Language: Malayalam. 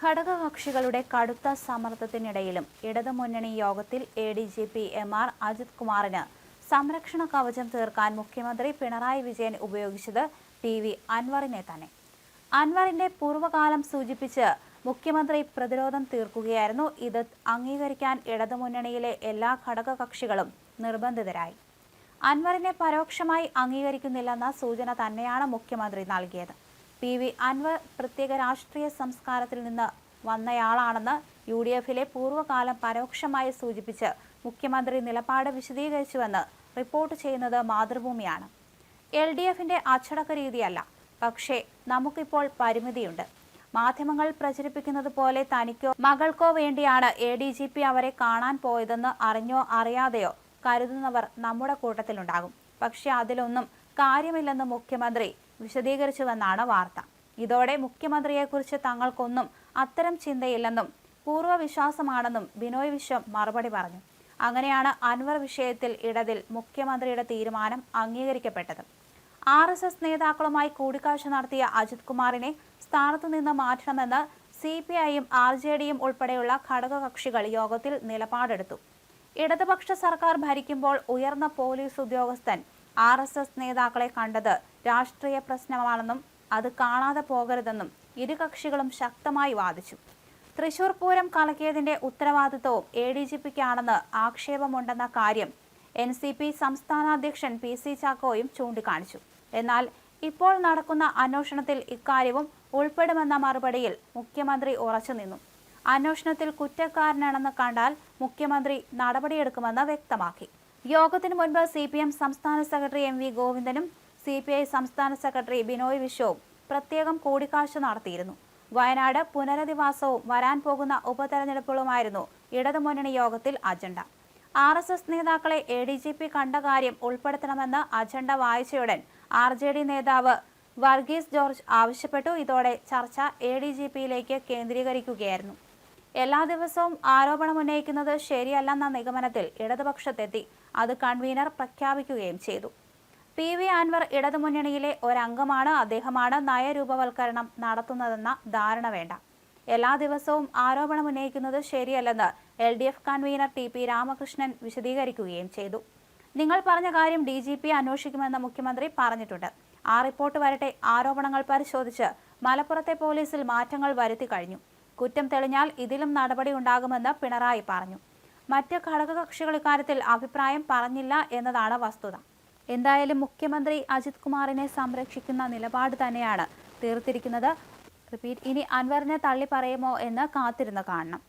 ഘടകകക്ഷികളുടെ കടുത്ത സമ്മർദ്ദത്തിനിടയിലും ഇടതുമുന്നണി യോഗത്തിൽ A D G P M R Ajith കുമാറിന് സംരക്ഷണ കവചം തീർക്കാൻ മുഖ്യമന്ത്രി പിണറായി വിജയൻ ഉപയോഗിച്ചത് ടി വി അൻവറിനെ തന്നെ. അൻവറിന്റെ പൂർവകാലം സൂചിപ്പിച്ച് മുഖ്യമന്ത്രി പ്രതിരോധം തീർക്കുകയായിരുന്നു. ഇത് അംഗീകരിക്കാൻ ഇടതുമുന്നണിയിലെ എല്ലാ ഘടകകക്ഷികളും നിർബന്ധിതരായി. അൻവറിനെ പരോക്ഷമായി അംഗീകരിക്കുന്നില്ലെന്ന സൂചന തന്നെയാണ് മുഖ്യമന്ത്രി നൽകിയത്. പി വി അൻവർ പ്രത്യേക രാഷ്ട്രീയ സംസ്കാരത്തിൽ നിന്ന് വന്നയാളാണെന്ന് യു ഡി എഫിലെ പൂർവകാലം പരോക്ഷമായി സൂചിപ്പിച്ച് മുഖ്യമന്ത്രി നിലപാട് വിശദീകരിച്ചുവെന്ന് റിപ്പോർട്ട് ചെയ്യുന്നത് മാതൃഭൂമിയാണ്. എൽ ഡി എഫിന്റെ അച്ചടക്ക രീതിയല്ല പക്ഷേ നമുക്കിപ്പോൾ പരിമിതിയുണ്ട്. മാധ്യമങ്ങൾ പ്രചരിപ്പിക്കുന്നത് പോലെ തനിക്കോ മകൾക്കോ വേണ്ടിയാണ് എ ഡി ജി പി അവരെ കാണാൻ പോയതെന്ന് അറിഞ്ഞോ അറിയാതെയോ കരുതുന്നവർ നമ്മുടെ കൂട്ടത്തിലുണ്ടാകും. പക്ഷേ അതിലൊന്നും കാര്യമില്ലെന്ന് മുഖ്യമന്ത്രി വിശദീകരിച്ചുവെന്നാണ് വാർത്ത. ഇതോടെ മുഖ്യമന്ത്രിയെക്കുറിച്ച് തങ്ങൾക്കൊന്നും അത്തരം ചിന്തയില്ലെന്നും പൂർവവിശ്വാസമാണെന്നും ബിനോയ് വിശ്വം മറുപടി പറഞ്ഞു. അങ്ങനെയാണ് അൻവർ വിഷയത്തിൽ ഇടതിൽ മുഖ്യമന്ത്രിയുടെ തീരുമാനം അംഗീകരിക്കപ്പെട്ടത്. ആർ എസ് എസ് നേതാക്കളുമായി കൂടിക്കാഴ്ച നടത്തിയ അജിത് കുമാറിനെ സ്ഥാനത്തു നിന്ന് മാറ്റണമെന്ന് സി പി ഐയും ആർ ജെ ഡിയും ഉൾപ്പെടെയുള്ള ഘടകകക്ഷികൾ യോഗത്തിൽ നിലപാടെടുത്തു. ഇടതുപക്ഷ സർക്കാർ ഭരിക്കുമ്പോൾ ഉയർന്ന പോലീസ് ഉദ്യോഗസ്ഥൻ ആർ എസ് എസ് നേതാക്കളെ കണ്ടത് രാഷ്ട്രീയ പ്രശ്നമാണെന്നും അത് കാണാതെ പോകരുതെന്നും ഇരു കക്ഷികളും ശക്തമായി വാദിച്ചു. തൃശൂർ പൂരം കലക്കിയതിന്റെ ഉത്തരവാദിത്വവും എ ഡി ജി പിക്കാണെന്ന് ആക്ഷേപമുണ്ടെന്ന കാര്യം എൻ സി പി സംസ്ഥാന അധ്യക്ഷൻ പി സി ചാക്കോയും ചൂണ്ടിക്കാണിച്ചു. എന്നാൽ ഇപ്പോൾ നടക്കുന്ന അന്വേഷണത്തിൽ ഇക്കാര്യവും ഉൾപ്പെടുമെന്ന മറുപടിയിൽ മുഖ്യമന്ത്രി ഉറച്ചുനിന്നു അന്വേഷണത്തിൽ കുറ്റക്കാരനാണെന്ന് കണ്ടാൽ മുഖ്യമന്ത്രി നടപടിയെടുക്കുമെന്ന് വ്യക്തമാക്കി. യോഗത്തിനു മുൻപ് സി പി എം സംസ്ഥാന സെക്രട്ടറി എം വി ഗോവിന്ദനും സി പി ഐ സംസ്ഥാന സെക്രട്ടറി ബിനോയ് വിശ്വവും പ്രത്യേകം കൂടിക്കാഴ്ച നടത്തിയിരുന്നു. വയനാട് പുനരധിവാസവും വരാൻ പോകുന്ന ഉപതെരഞ്ഞെടുപ്പുകളുമായിരുന്നു ഇടതുമുന്നണി യോഗത്തിൽ അജണ്ട. ആർ എസ് എസ് നേതാക്കളെ എ ഡി ജി പി കണ്ട കാര്യം ഉൾപ്പെടുത്തണമെന്ന് അജണ്ട വായിച്ചയുടൻ ആർ ജെ ഡി നേതാവ് വർഗീസ് ജോർജ് ആവശ്യപ്പെട്ടു. ഇതോടെ ചർച്ച എ ഡി ജി പിയിലേക്ക് കേന്ദ്രീകരിക്കുകയായിരുന്നു. എല്ലാ ദിവസവും ആരോപണം ഉന്നയിക്കുന്നത് ശരിയല്ലെന്ന നിഗമനത്തിൽ ഇടതുപക്ഷത്തെത്തി. അത് കൺവീനർ പ്രഖ്യാപിക്കുകയും ചെയ്തു. പി വി അൻവർ ഇടതുമുന്നണിയിലെ ഒരംഗമാണ് അദ്ദേഹമാണ് നയരൂപവൽക്കരണം നടത്തുന്നതെന്ന ധാരണ വേണ്ട. എല്ലാ ദിവസവും ആരോപണം ഉന്നയിക്കുന്നത് ശരിയല്ലെന്ന് L D F convener T P Ramakrishnan വിശദീകരിക്കുകയും ചെയ്തു. നിങ്ങൾ പറഞ്ഞ കാര്യം ഡി ജി പി അന്വേഷിക്കുമെന്ന് മുഖ്യമന്ത്രി പറഞ്ഞിട്ടുണ്ട്. ആ റിപ്പോർട്ട് വരട്ടെ ആരോപണങ്ങൾ പരിശോധിച്ച് മലപ്പുറത്തെ പോലീസിൽ മാറ്റങ്ങൾ വരുത്തി കഴിഞ്ഞു. കുറ്റം തെളിഞ്ഞാൽ ഇതിലും നടപടി ഉണ്ടാകുമെന്ന് പിണറായി പറഞ്ഞു. മറ്റ് ഘടകകക്ഷികൾ ഇക്കാര്യത്തിൽ അഭിപ്രായം പറഞ്ഞില്ല എന്നതാണ് വസ്തുത. എന്തായാലും മുഖ്യമന്ത്രി അജിത് കുമാറിനെ സംരക്ഷിക്കുന്ന നിലപാട് തന്നെയാണ് തീർത്തിരിക്കുന്നത്. റിപ്പീറ്റ്. ഇനി അൻവറിനെ തള്ളി പറയുമോ എന്ന് കാത്തിരുന്ന് കാണണം.